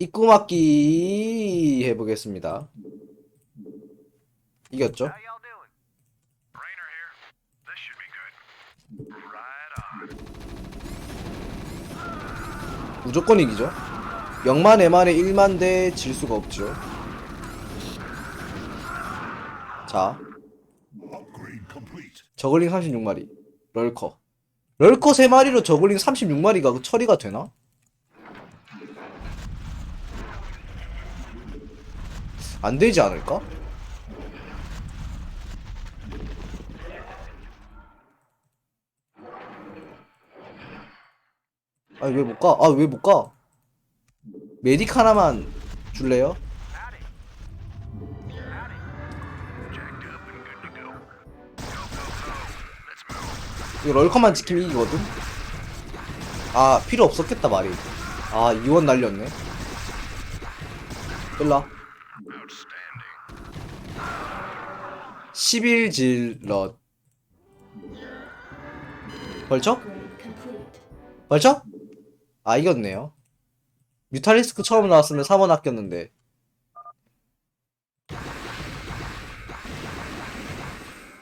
입구 막기 해보겠습니다. 이겼죠? 무조건 이기죠. 0만, 에만에 1만 대 질 수가 없죠. 자. 저글링 36마리. 럴커. 럴커 3마리로 저글링 36마리가 처리가 되나? 안 되지 않을까? 아니 왜 못 가? 아 왜 못 가? 메딕 하나만 줄래요? 이거 럴커만 지키면 이기거든? 아 필요 없었겠다 말이 아 이원 날렸네 끌라 11질럿. 벌쳐? 벌쳐? 아 이겼네요. 뮤탈리스크 처음 나왔으면 3원 아꼈는데.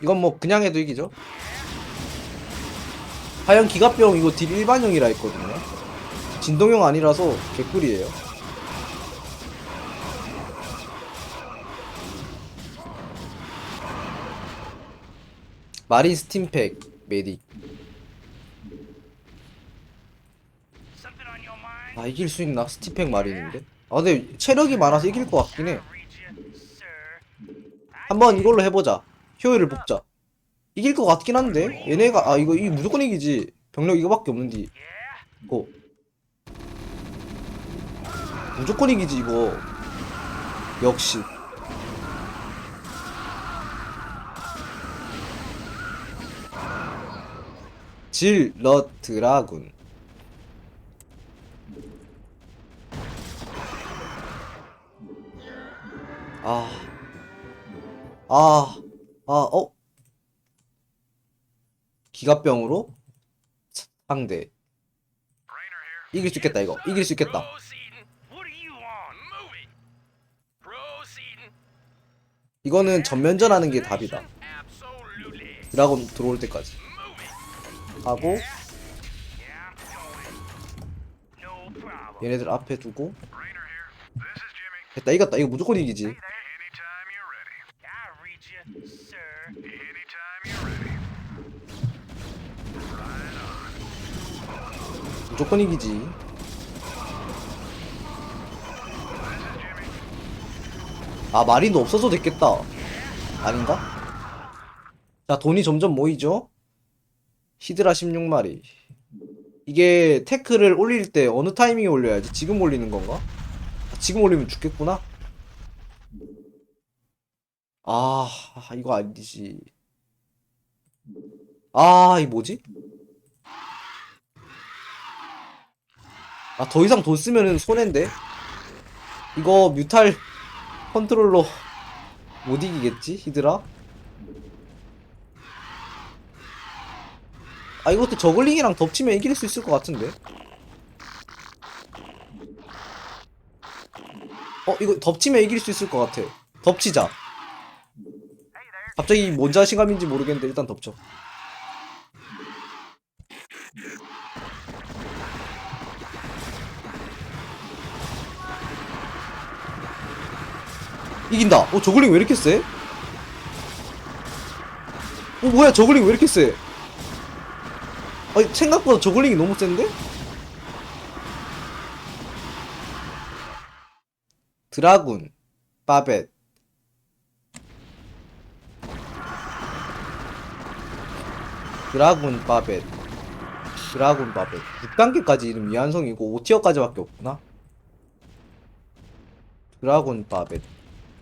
이건 뭐 그냥 해도 이기죠? 하얀 기갑병 이거 딜 일반형이라 했거든요. 진동형 아니라서 개꿀이에요 마린 스팀팩 메딕? 아 이길 수 있나? 스티팩 마린인데? 아 근데 체력이 많아서 이길 것 같긴 해. 한번 이걸로 해보자 효율을 뽑자 이길 것 같긴 한데 얘네가 아 이거 이 무조건 이기지 병력 이거밖에 Yeah? 이거 무조건 이기지 이거 역시 질러 드라군 아, 아, 아, 어? 기갑병으로 상대. 이길 수 있겠다 이거 이길 수 있겠다. 이거는 전면전하는 게 답이다. 드라곤 들어올 때까지. 하고. 얘네들 앞에 두고. 됐다 이겼다 이거 무조건 이기지. 무조건 이기지. 아 마린도 없어도 됐겠다 아닌가? 자 돈이 점점 모이죠 히드라 16마리 이게 태클을 올릴 때 어느 타이밍에 올려야지 지금 올리는 건가? 아, 지금 올리면 죽겠구나 아 이거 아니지 아 이 뭐지? 아 더 이상 돈 쓰면은 손해인데 이거 뮤탈 컨트롤러 못 이기겠지 히드라? 아 이것도 저글링이랑 덮치면 이길 수 있을 것 같은데. 어 이거 덮치면 이길 수 있을 것 같아. 덮치자. 갑자기 뭔 자신감인지 모르겠는데 일단 덮쳐. 이긴다. 어 저글링 왜 이렇게 세? 어 뭐야 저글링 왜 이렇게 세? 아니 생각보다 저글링이 너무 센데? 드라군 바벳. 드라군 바벳. 드라군 바벳. 6단계까지 이름 미완성이고 5티어까지밖에 없구나. 드라군 바벳.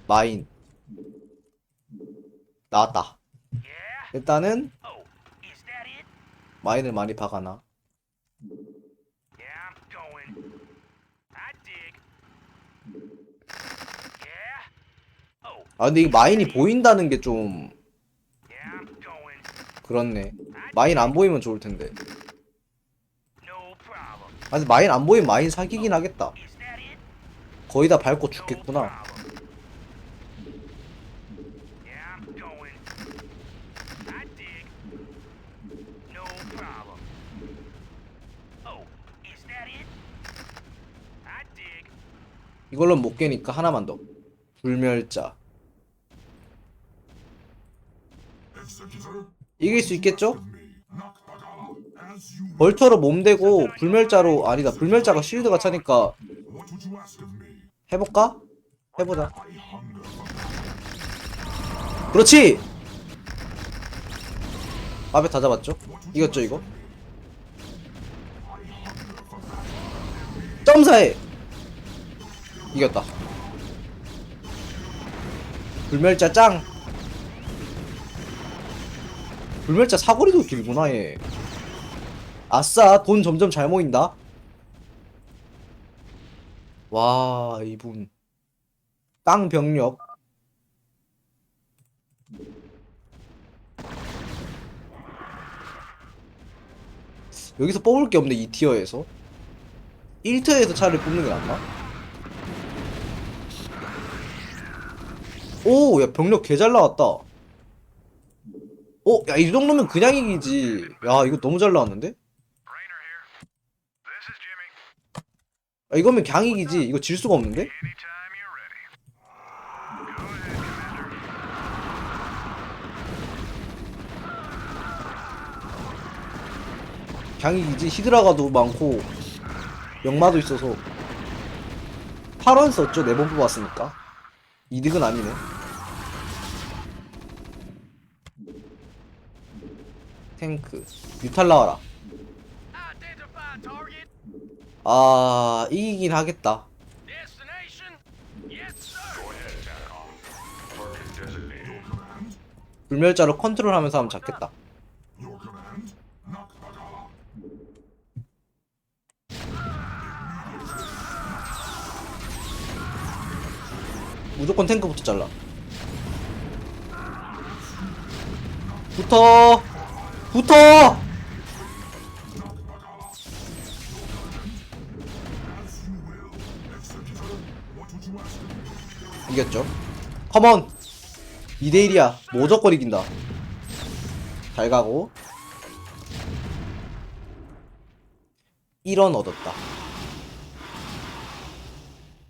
마인. 나왔다? 일단은 마인을 많이 박아놔? Oh, 아 근데 이 마인이 보인다는 게 좀. 그렇네 마인 안 보이면 좋을 텐데. 아 근데 마인 안 보이면 마인 사기긴 하겠다? 거의 다 밟고 죽겠구나. 이걸로는 못 깨니까 하나만 더. 불멸자. 이길 수 있겠죠? 벌처로 몸대고 불멸자로 아니다. 불멸자가 쉴드가 차니까? 해볼까? 해보자. 그렇지. 앞에 다 잡았죠? 이겼죠 이거? 점사해. 이겼다. 불멸자 짱. 불멸자 사거리도 길구나 얘. 아싸 돈 점점 잘 모인다. 와 이분 땅 병력 여기서 뽑을 게 없네 이 티어에서 1티어에서 차를 뽑는 게 낫나? 오, 야 병력 개 잘 나왔다. 오, 야 이 정도면 그냥 이기지. 야 이거 너무 잘 나왔는데? 야, 이거면 그냥 이기지. 이거 질 수가 없는데? 그냥 이기지. 히드라가도 많고 역마도 있어서 8원 썼죠. 4번 뽑았으니까. 이득은 아니네. 탱크. 뮤탈 나와라. 아, 이기긴 하겠다. 불멸자로 컨트롤하면서 하면 잡겠다. 무조건 탱크부터 잘라. 붙어! 붙어! 이겼죠? 컴온! 2대1이야. 무조건 이긴다. 잘 가고. 1원 얻었다.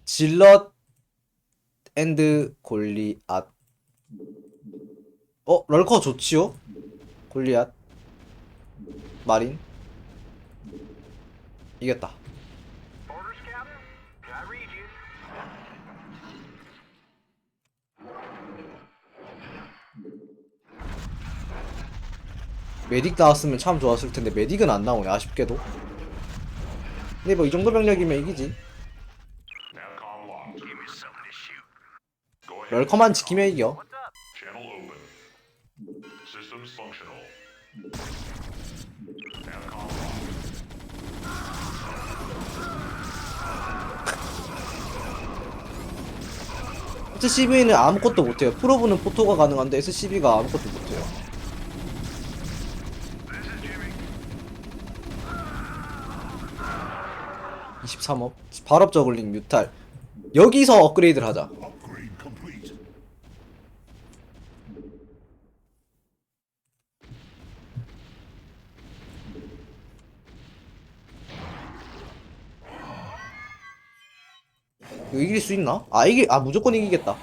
질럿 앤드 골리앗. 어, 럴커 좋지요? 골리앗. 마린. 이겼다. 메딕 나왔으면 참 좋았을 텐데 메딕은 안 나오네 아쉽게도. 근데 뭐 이 정도 병력이면 이기지. 럴커만 지키면 이겨. SCB는 아무것도 못해요. 프로브는 포토가 가능한데 SCB가 아무것도 못해요. 23업. 발업 저글링 뮤탈. 여기서 업그레이드를 하자. 이거 이길 수 있나? 아 이게 아 무조건 이기겠다.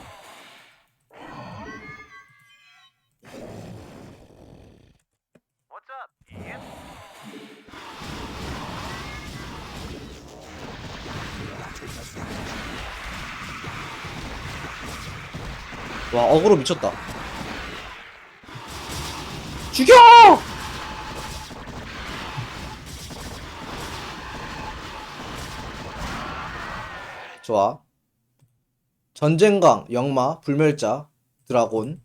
와 어그로 미쳤다. 죽여! 좋아. 전쟁강, 영마, 불멸자, 드라곤.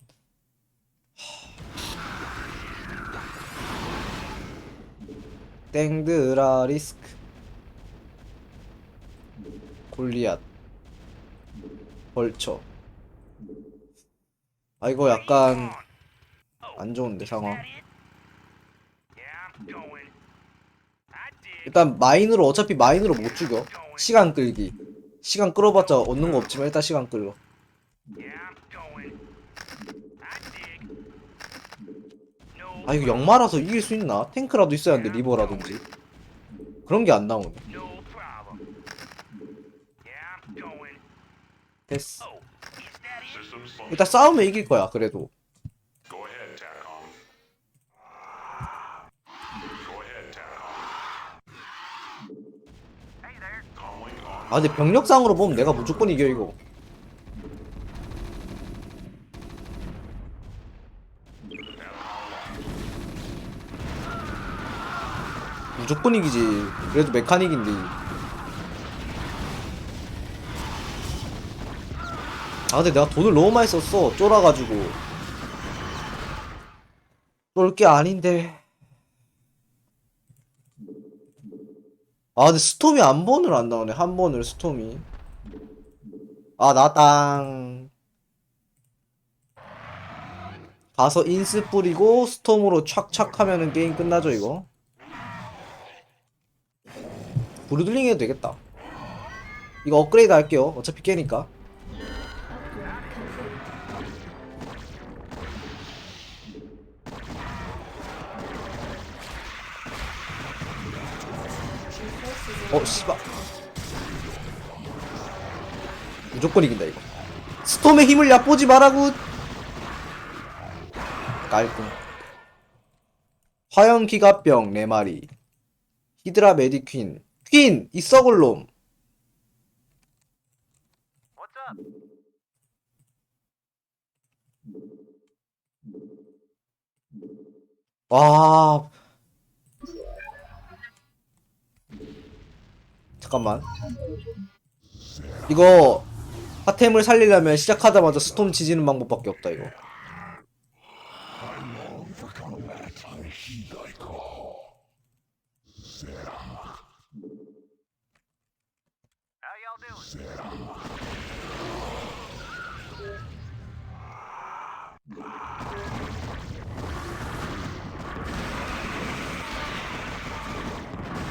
땡드라 리스크. 골리앗. 벌처. 아 이거 약간 안 좋은데 상황. 일단 마인으로 어차피 마인으로 못 죽여. 시간 끌기. 시간 끌어봤자 얻는 거 없지만 일단 시간 끌어. 아 이거 역마라서 이길 수 있나? 탱크라도 있어야 하는데 리버라든지 그런 게 안 나오네. 됐어. 일단 싸우면 이길 거야. 그래도. 아 근데 병력상으로 보면 내가 무조건 이겨 이거. 무조건 이기지. 그래도 메카닉인데. 아 근데 내가 돈을 너무 많이 썼어. 쫄아가지고. 쫄 게 아닌데. 아 근데 스톰이 한 번을 안 나오네. 한 번을 스톰이. 아 나땅. 가서 인스 뿌리고 스톰으로 착착 하면은 게임 끝나죠 이거. 브루들링 해도 되겠다. 이거 업그레이드 할게요. 어차피 깨니까. 어, 씨발. 무조건 이긴다, 이거. 스톰의 힘을 얕보지 말라고! 깔끔. 화염 기갑병 4마리. 히드라 메디퀸. 퀸! 이 썩을 놈. 와. 잠깐만. 이거 하템을 살리려면 시작하자마자 스톰 지지는 방법밖에 없다 이거.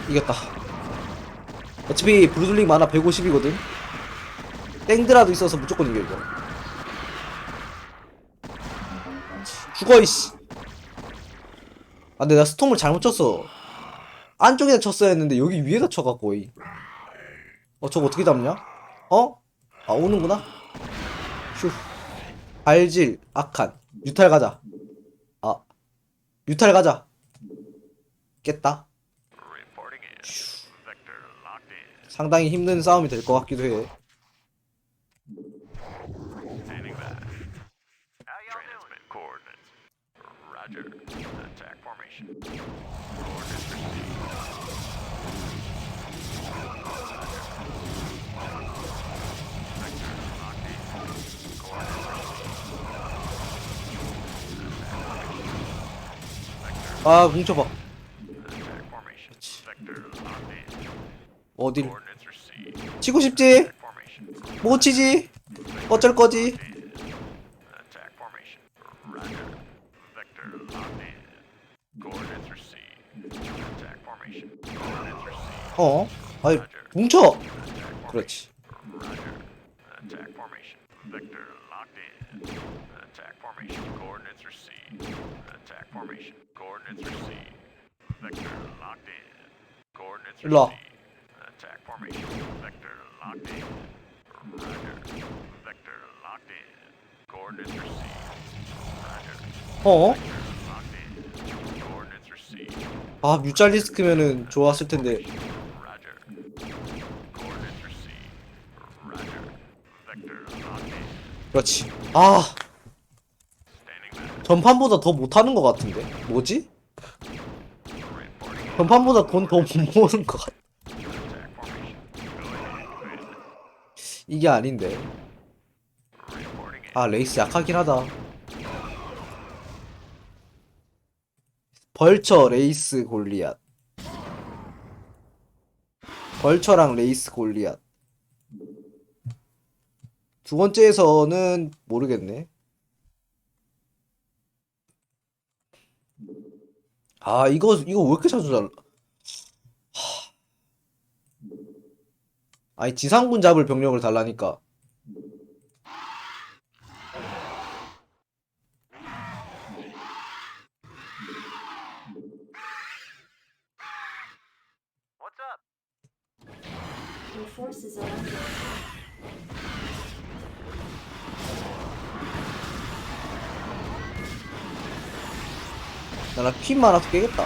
이겼다. 어차피 브루들링 만화 150이거든. 땡드라도 있어서 무조건 이겨 이거. 죽어 이씨. 아 근데 나 스톰을 잘못 쳤어. 안쪽에다 쳤어야 했는데 여기 위에다 쳐갖고 이. 어 저거 어떻게 잡냐? 어? 아 오는구나. 휴. 발질 악한 유탈 가자. 아 유탈 가자. 깼다. Reporting in. Vector locked in. 상당히 힘든 싸움이 될 것 같기도 해. 아 뭉쳐봐. Attack formation. Vector locked in. 어딜. 치고 싶지? 못 치지? 어쩔 거지? 어? 아이 뭉쳐. 그렇지. Roger. Attack formation. Vector locked in. Attack formation. Coordinates received. Attack formation. Coordinates received. Vector locked in. Coordinates 일로 와. 어? 아 뮤잘리스크면은 좋았을 텐데. 그렇지. 아. 전판보다 더 못하는 것 같은데. 뭐지? 전판보다 돈 더 못 모으는 것 같아. 이게 아닌데. 아 레이스 약하긴 하다. 벌처 레이스 골리앗. 벌처랑 레이스 골리앗. 두 번째에서는 모르겠네. 아 이거 이거 왜 이렇게 자주 잘? 아니 지상군 잡을 병력을 달라니까. 나나 퀸 많아서 깨겠다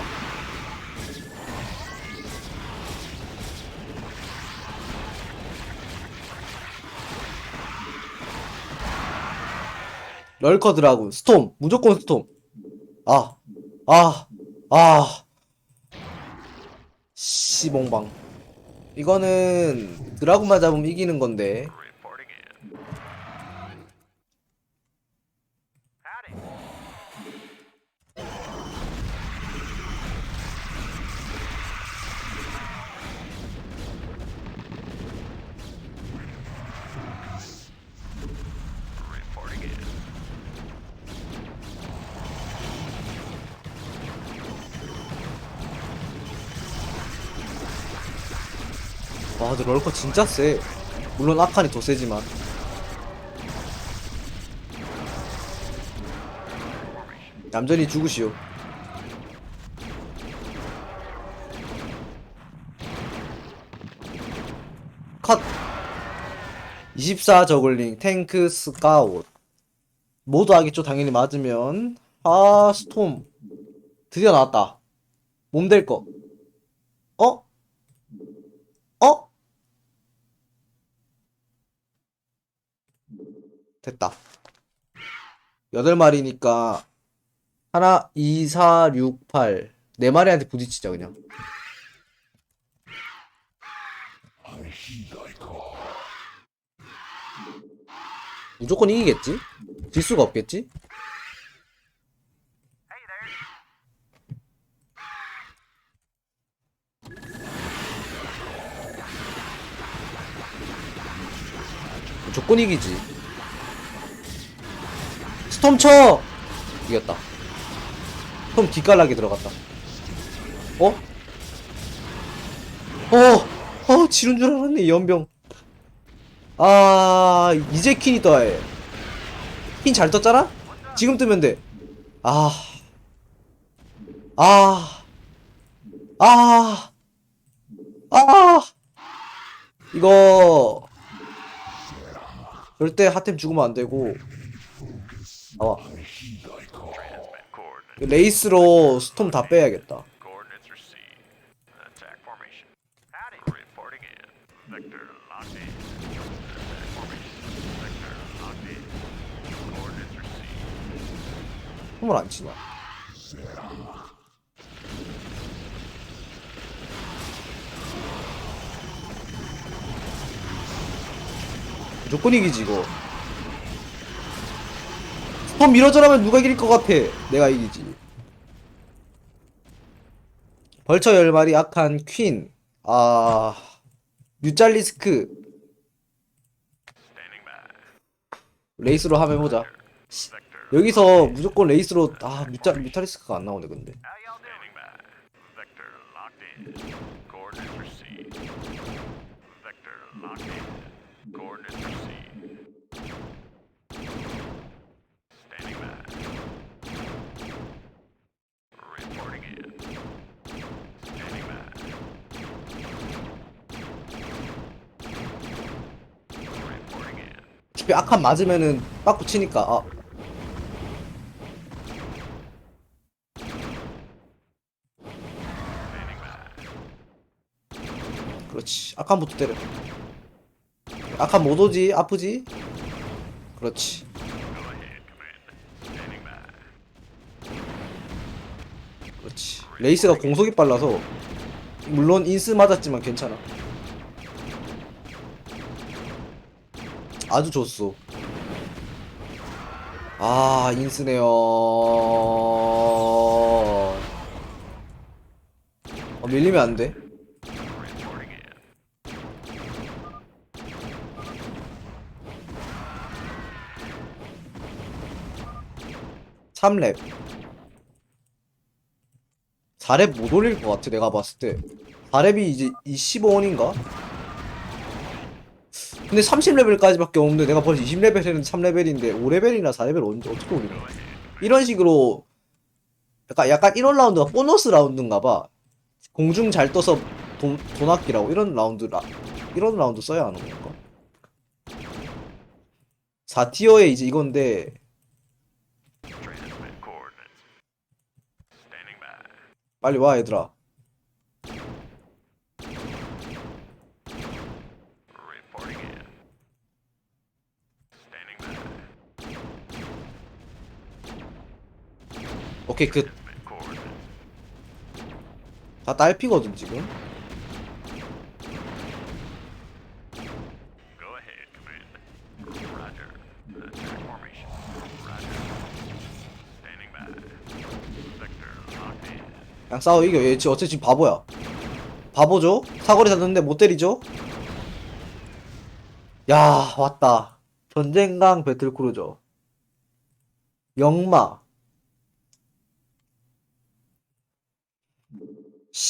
럴커 드라군 스톰 무조건 스톰 아 아, 아. 씨봉방. 이거는 드라군만 잡으면 이기는 건데. 근데 럴커 진짜 세. 물론 아칸이 더 세지만. 얌전히 죽으시오. 컷! 24 저글링, 탱크, 스카웃. 모두 하겠죠, 당연히 맞으면. 아, 스톰. 드디어 나왔다. 몸 될 거. 어? 어? 됐다. 8마리니까 하나, 2, 4, 6, 8. 네 마리한테 부딪히자 그냥. 무조건 이기겠지? 질 수가 없겠지? 무조건 이기지. 스톰 쳐! 이겼다. 스톰 뒷갈라기 들어갔다. 어? 어! 어, 지른 줄 알았네, 이 연병. 아, 이제 퀸이 떠야 해. 퀸 잘 떴잖아? 지금 뜨면 돼. 아. 아. 아. 아. 이거. 절대 핫템 죽으면 안 되고. 나와. 레이스로 스톰 다 빼야겠다. 홈을 안 치냐? 무조건 이기지 이거 스톰 밀어져라면 누가 이길 것 같아 내가 이기지 벌처 10마리 악한 퀸 아... by. 레이스로 함 해보자. 여기서 무조건 레이스로 아 뮤짤, 뮤탈리스크가 안 나오네 근데 How y'all doing? Standing by. Vector locked in. Coordinates received. Vector locked in. Coordinates received. Standing by. Reporting in. Standing by. Reporting in. 어차피 악한 맞으면은 빠꾸 치니까 아 그렇지. 악한부터 때려 악한 못 오지? 아프지? 그렇지. 그렇지. 레이스가 공속이 빨라서 물론 인스 맞았지만 괜찮아 아주 좋소 아 인스네요 어, 밀리면 안돼 Reporting in. 3렙 4렙 못 올릴 것 같아 내가 봤을 때 4렙이 이제 이 15원인가? 근데 30레벨까지밖에 없는데 내가 벌써 20레벨 했는데 3레벨인데 5레벨이나 4레벨 언제 어떻게 올리냐 이런 식으로 약간 약간 이런 라운드가 보너스 라운드인가 봐. 공중 잘 떠서 돈, 돈 아끼라고 이런 라운드 라, 이런 라운드 써야 하는 건가? 4티어에 이제 이건데. 빨리 와 얘들아 오케이 그. 다 딸피거든 지금. 그냥 싸워 이겨 얘 지금 어차피 지금 바보야 바보죠? 사거리 샀는데 못 때리죠? 야 왔다 전쟁강 배틀크루저 영마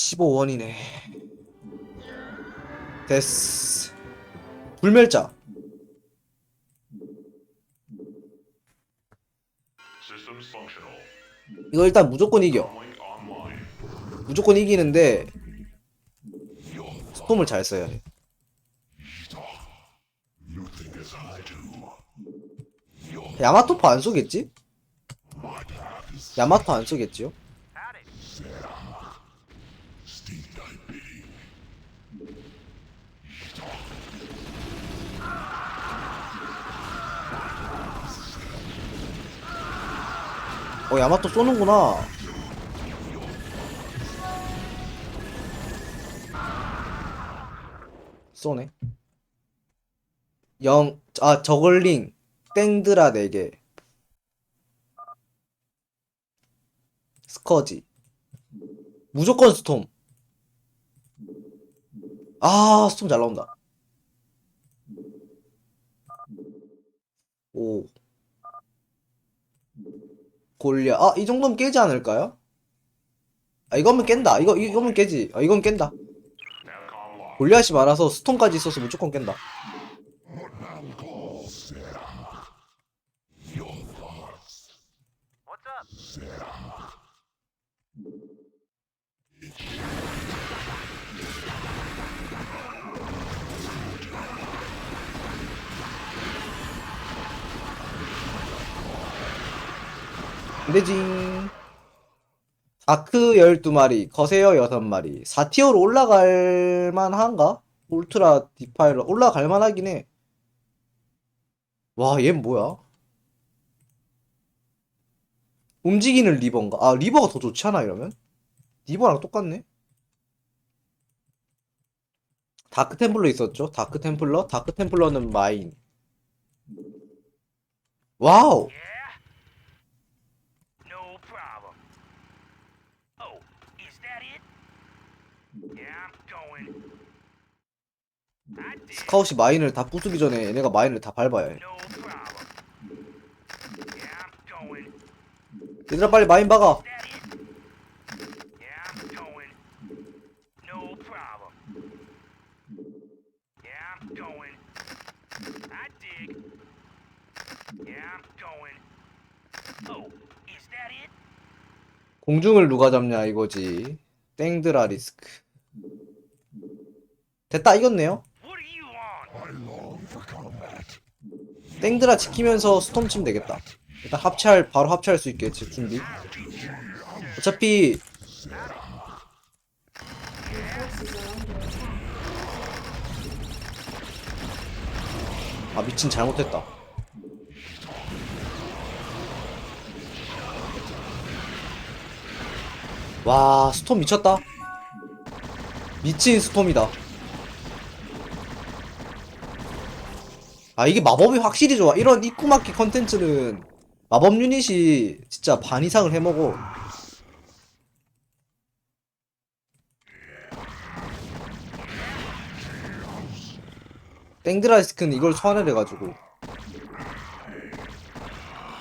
15원이네 됐어 불멸자. 이거 일단 무조건 이겨. 무조건 이기는데 스톰을 잘 써야 do. 야마토파 안 쏘겠지? 야마토 안 쏘겠지요? 어 야마토 쏘는구나. 쏘네. 영, 아 저글링 땡드라 4개. 스커지. 무조건 스톰. 아 스톰 잘 나온다. 오 골리아 아이 정도면 깨지 않을까요? 아 이거면 깬다. 이거 이거면 깨지. 아 이건 깬다. 골리앗이 많아서 스톤까지 있어서 무조건 깬다 안되징 다크 12마리 거세어 6마리 4티어로 올라갈 만한가? 울트라 디파일러 올라갈 만하긴 해. 와, 얘 뭐야? 움직이는 리버인가? 아, 리버가 더 좋지 않아, 이러면? 리버랑 똑같네? 다크 템플러 있었죠? 다크 템플러? 다크 템플러는 마인. 와우! 스카웃이 마인을 다 부수기 전에 얘네가 마인을 다 밟아야 해. 얘들아, 빨리 마인 박아! Oh? 공중을 누가 잡냐 이거지. 땡드라 리스크. 됐다 이겼네요. 땡드라 지키면서 스톰 치면 되겠다. 일단 합체할 바로 합체할 수 있게 지- 준비. 어차피. 아 미친 잘못했다. 와 스톰 미쳤다. 미친 스톰이다. 아 이게 마법이 확실히 좋아. 이런 입구막기 컨텐츠는 마법 유닛이 진짜 반 이상을 해먹어. 땡드라이스크는 이걸 소환을 해가지고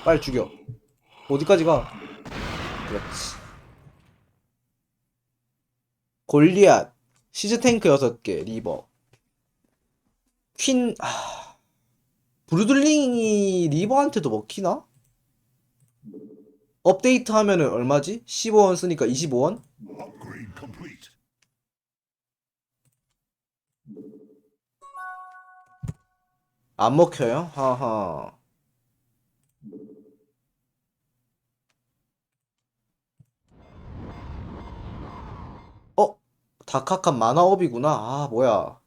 빨리 죽여. 어디까지 가? 그렇지. 골리앗 시즈 탱크 6개 리버. 퀸, 아, 브루들링이 리버한테도 먹히나? 업데이트 하면은 얼마지? 15원 쓰니까 25원? Upgrade complete. 안 먹혀요? 하하. 어? 다카칸 만화업이구나. 아, 뭐야.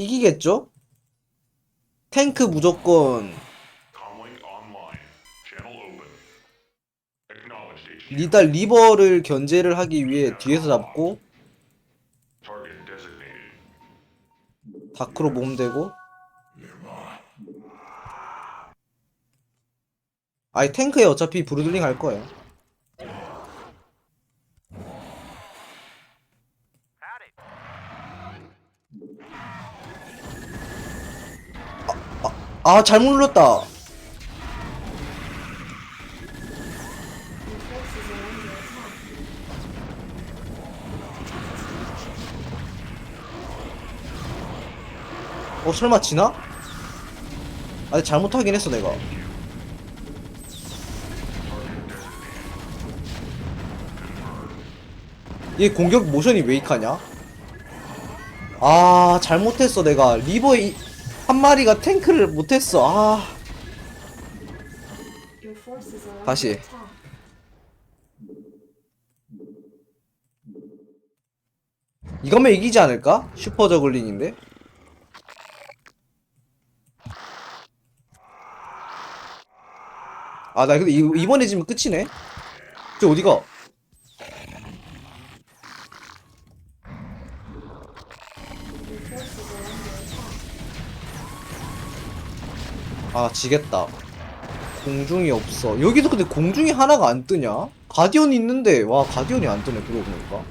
이기겠죠? 탱크 무조건. 일단 리버를 견제를 하기 위해 뒤에서 잡고. 다크로 몸대고 아니 탱크에 어차피 브루들링 할 거예요. 아 잘못 눌렀다. 어 설마 지나? 아니 잘못하긴 했어 내가. 얘 공격 모션이 왜 이카냐? 아 잘못했어 내가 리버 이, 한 마리가 탱크를 못했어. 아. 다시. 이거면 이기지 않을까? 슈퍼 저글링인데? 아 나 근데 이, 이번에 지면 끝이네. 저 어디가 아 지겠다. 공중이 없어. 여기도 근데 공중이 하나가 안 뜨냐? 가디언이 있는데 와 가디언이 안 뜨네 그러고 보니까